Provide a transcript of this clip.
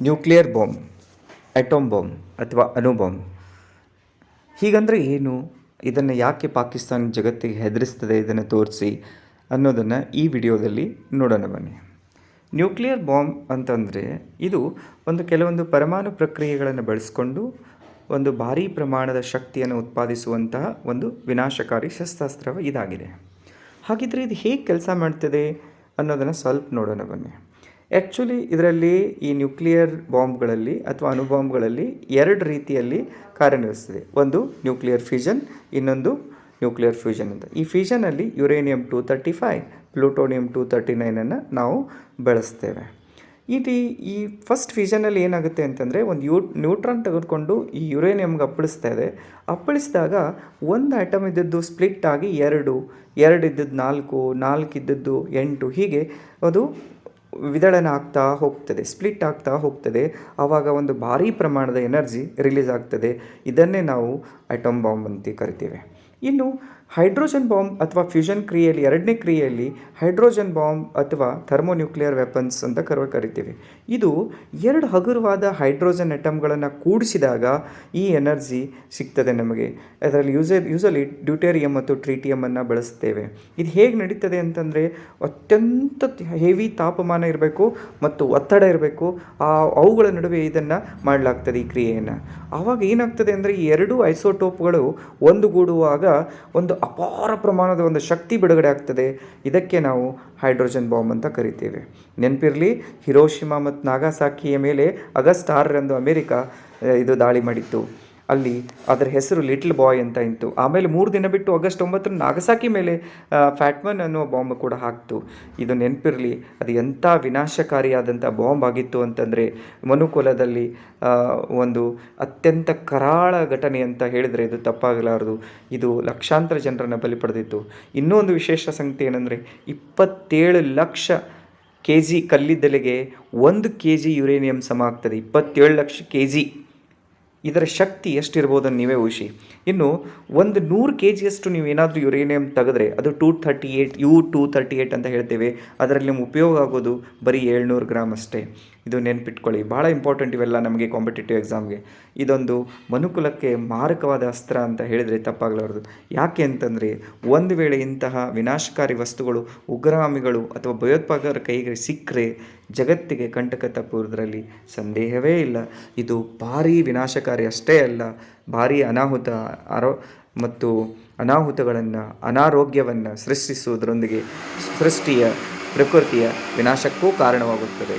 Nuclear bomb atom bomb ಅಥವಾ ಅಣು bomb. ಹೀಗಂದರೆ ಏನು? ಇದನ್ನು ಯಾಕೆ ಪಾಕಿಸ್ತಾನ ಜಗತ್ತಿಗೆ ಹೆದರಿಸ್ತದೆ ಇದನ್ನು ತೋರಿಸಿ ಅನ್ನೋದನ್ನು ಈ ವಿಡಿಯೋದಲ್ಲಿ ನೋಡೋಣ ಬನ್ನಿ. ನ್ಯೂಕ್ಲಿಯರ್ ಬಾಂಬ್ ಅಂತಂದರೆ ಇದು ಒಂದು ಕೆಲವೊಂದು ಪರಮಾಣು ಪ್ರಕ್ರಿಯೆಗಳನ್ನು ಬಳಸಿಕೊಂಡು ಒಂದು ಭಾರೀ ಪ್ರಮಾಣದ ಶಕ್ತಿಯನ್ನು ಉತ್ಪಾದಿಸುವಂತಹ ಒಂದು ವಿನಾಶಕಾರಿ ಶಸ್ತ್ರಾಸ್ತ್ರ ಇದಾಗಿದೆ. ಹಾಗಿದ್ರೆ ಇದು ಹೇಗೆ ಕೆಲಸ ಮಾಡ್ತದೆ ಅನ್ನೋದನ್ನು ಸ್ವಲ್ಪ ನೋಡೋಣ ಬನ್ನಿ. ಆ್ಯಕ್ಚುಲಿ ಇದರಲ್ಲಿ ಈ ನ್ಯೂಕ್ಲಿಯರ್ ಬಾಂಬ್ಗಳಲ್ಲಿ ಅಥವಾ ಅಣುಬಾಂಬ್ಗಳಲ್ಲಿ ಎರಡು ರೀತಿಯಲ್ಲಿ ಕಾರ್ಯನಿರ್ವಹಿಸ್ತದೆ ಒಂದು ನ್ಯೂಕ್ಲಿಯರ್ ಫ್ಯೂಷನ್ ಇನ್ನೊಂದು ನ್ಯೂಕ್ಲಿಯರ್ ಫ್ಯೂಷನ್ ಅಂತ. ಈ ಫ್ಯೂಷನಲ್ಲಿ uranium two thirty five plutonium two thirty ನೈನನ್ನು ನಾವು ಬಳಸ್ತೇವೆ. ಇದು ಈ ಫಸ್ಟ್ ಫ್ಯೂಷನಲ್ಲಿ ಏನಾಗುತ್ತೆ ಅಂತಂದರೆ, ಒಂದು ಯೂ ನ್ಯೂಟ್ರಾನ್ ತೆಗೆದುಕೊಂಡು ಈ ಯುರೇನಿಯಮ್ಗೆ ಅಪ್ಪಳಿಸ್ತಾ ಇದೆ. ಅಪ್ಪಳಿಸಿದಾಗ ಒಂದು ಆಟಮ್ ಇದ್ದದ್ದು ಸ್ಪ್ಲಿಟ್ ಆಗಿ ಎರಡು ಎರಡು ಇದ್ದದ್ದು ನಾಲ್ಕು ನಾಲ್ಕು ಇದ್ದದ್ದು ಎಂಟು, ಹೀಗೆ ಅದು ವಿದಳನ ಆಗ್ತಾ ಹೋಗ್ತದೆ ಸ್ಪ್ಲಿಟ್ ಆಗ್ತಾ ಹೋಗ್ತದೆ. ಆವಾಗ ಒಂದು ಭಾರೀ ಪ್ರಮಾಣದ ಎನರ್ಜಿ ರಿಲೀಸ್ ಆಗ್ತದೆ. ಇದನ್ನೇ ನಾವು ಐಟಮ್ ಬಾಂಬ್ ಅಂತ ಕರಿತೇವೆ. ಇನ್ನು ಹೈಡ್ರೋಜನ್ ಬಾಂಬ್ ಅಥವಾ ಫ್ಯೂಷನ್ ಕ್ರಿಯೆಯಲ್ಲಿ, ಎರಡನೇ ಕ್ರಿಯೆಯಲ್ಲಿ ಹೈಡ್ರೋಜನ್ ಬಾಂಬ್ ಅಥವಾ ಥರ್ಮೋನ್ಯೂಕ್ಲಿಯರ್ ವೆಪನ್ಸ್ ಅಂತ ಕರ, ಕರಿತೀವಿ. ಇದು ಎರಡು ಹಗುರವಾದ ಹೈಡ್ರೋಜನ್ ಐಟಮ್ಗಳನ್ನು ಕೂಡಿಸಿದಾಗ ಈ ಎನರ್ಜಿ ಸಿಗ್ತದೆ ನಮಗೆ. ಅದರಲ್ಲಿ ಯೂಸ, ಯೂಸಲಿ ಡ್ಯೂಟೇರಿಯಂ ಮತ್ತು ಟ್ರೀಟಿಯಮನ್ನು ಬಳಸ್ತೇವೆ. ಇದು ಹೇಗೆ ನಡೀತದೆ ಅಂತಂದರೆ ಅತ್ಯಂತ ಹೆವಿ ತಾಪಮಾನ ಇರಬೇಕು ಮತ್ತು ಒತ್ತಡ ಇರಬೇಕು. ಆ ಅವುಗಳ ನಡುವೆ ಇದನ್ನು ಮಾಡಲಾಗ್ತದೆ ಈ ಕ್ರಿಯೆಯನ್ನು. ಆವಾಗ ಏನಾಗ್ತದೆ ಅಂದರೆ ಈ ಎರಡು ಐಸೋಟೋಪ್ಗಳು ಒಂದುಗೂಡುವಾಗ ಒಂದು ಅಪಾರ ಪ್ರಮಾಣದ ಒಂದು ಶಕ್ತಿ ಬಿಡುಗಡೆ ಆಗ್ತದೆ. ಇದಕ್ಕೆ ನಾವು ಹೈಡ್ರೋಜನ್ ಬಾಂಬ್ ಅಂತ ಕರಿತೇವೆ. ನೆನಪಿರಲಿ, ಹಿರೋಶಿಮಾ ಮತ್ತು ನಾಗಾಸಾಕಿಯ ಮೇಲೆ ಆಗಸ್ಟ್ ಆರರಂದು ಅಮೇರಿಕ, ಇದು ದಾಳಿ ಮಾಡಿತ್ತು. ಅಲ್ಲಿ ಅದರ ಹೆಸರು ಲಿಟ್ಲ್ ಬಾಯ್ ಅಂತ ಇತ್ತು. ಆಮೇಲೆ ಮೂರು ದಿನ ಬಿಟ್ಟು ಆಗಸ್ಟ್ ಒಂಬತ್ತರ ನಾಗಸಾಕಿ ಮೇಲೆ ಫ್ಯಾಟ್ಮನ್ ಅನ್ನೋ ಬಾಂಬ್ ಕೂಡ ಹಾಕ್ತು. ಇದು ನೆನಪಿರಲಿ, ಅದು ಎಂಥ ವಿನಾಶಕಾರಿಯಾದಂಥ ಬಾಂಬ್ ಆಗಿತ್ತು ಅಂತಂದರೆ ಮನುಕುಲದಲ್ಲಿ ಒಂದು ಅತ್ಯಂತ ಕರಾಳ ಘಟನೆ ಅಂತ ಹೇಳಿದರೆ ಇದು ತಪ್ಪಾಗಲಾರದು. ಇದು ಲಕ್ಷಾಂತರ ಜನರನ್ನು ಬಲಿ ಪಡೆದಿತ್ತು. ಇನ್ನೊಂದು ವಿಶೇಷ ಸಂಗತಿ ಏನಂದರೆ ಇಪ್ಪತ್ತೇಳು ಲಕ್ಷ ಕೆ ಜಿ ಕಲ್ಲಿದ್ದಲಿಗೆ ಒಂದು ಕೆ ಜಿ ಯುರೇನಿಯಂ ಸಮ ಆಗ್ತದೆ. ಇಪ್ಪತ್ತೇಳು ಲಕ್ಷ ಕೆ ಜಿ ಇದರ ಶಕ್ತಿ ಎಷ್ಟಿರ್ಬೋದು ನೀವೇ ಊಹಿಸಿ. ಇನ್ನು ಒಂದು ನೂರು ಕೆ ಜಿಯಷ್ಟು ನೀವು ಏನಾದರೂ ಯುರೇನಿಯಂ ತೆಗೆದ್ರೆ, ಅದು two thirty eight U two thirty eight ಅಂತ ಹೇಳ್ತೇವೆ, ಅದರಲ್ಲಿ ನಿಮ್ಮ ಉಪಯೋಗ ಆಗೋದು ಬರೀ ಏಳ್ನೂರು ಗ್ರಾಮ್ ಅಷ್ಟೇ. ಇದು ನೆನ್ಪಿಟ್ಕೊಳ್ಳಿ. ಭಾಳ ಇಂಪಾರ್ಟೆಂಟ್ ಇವೆಲ್ಲ ನಮಗೆ ಕಾಂಪಿಟೇಟಿವ್ ಎಕ್ಸಾಮ್ಗೆ ಇದೊಂದು ಮನುಕುಲಕ್ಕೆ ಮಾರಕವಾದ ಅಸ್ತ್ರ ಅಂತ ಹೇಳಿದರೆ ತಪ್ಪಾಗಲಾರದು ಯಾಕೆ ಅಂತಂದರೆ, ಒಂದು ವೇಳೆ ಇಂತಹ ವಿನಾಶಕಾರಿ ವಸ್ತುಗಳು, ಉಗ್ರಗಾಮಿಗಳು ಅಥವಾ ಭಯೋತ್ಪಾದಕರ ಕೈಗೆ ಸಿಕ್ಕರೆ ಜಗತ್ತಿಗೆ ಕಂಟಕ ತಪ್ಪುವುದರಲ್ಲಿ ಸಂದೇಹವೇ ಇಲ್ಲ. ಇದು ಭಾರೀ ವಿನಾಶಕಾರಿ ಅಷ್ಟೇ ಅಲ್ಲ, ಭಾರೀ ಅನಾಹುತ, ಆರೋ ಮತ್ತು ಅನಾಹುತಗಳನ್ನು, ಅನಾರೋಗ್ಯವನ್ನು ಸೃಷ್ಟಿಸುವುದರೊಂದಿಗೆ ಸೃಷ್ಟಿಯ ಪ್ರಕೃತಿಯ ವಿನಾಶಕ್ಕೂ ಕಾರಣವಾಗುತ್ತದೆ.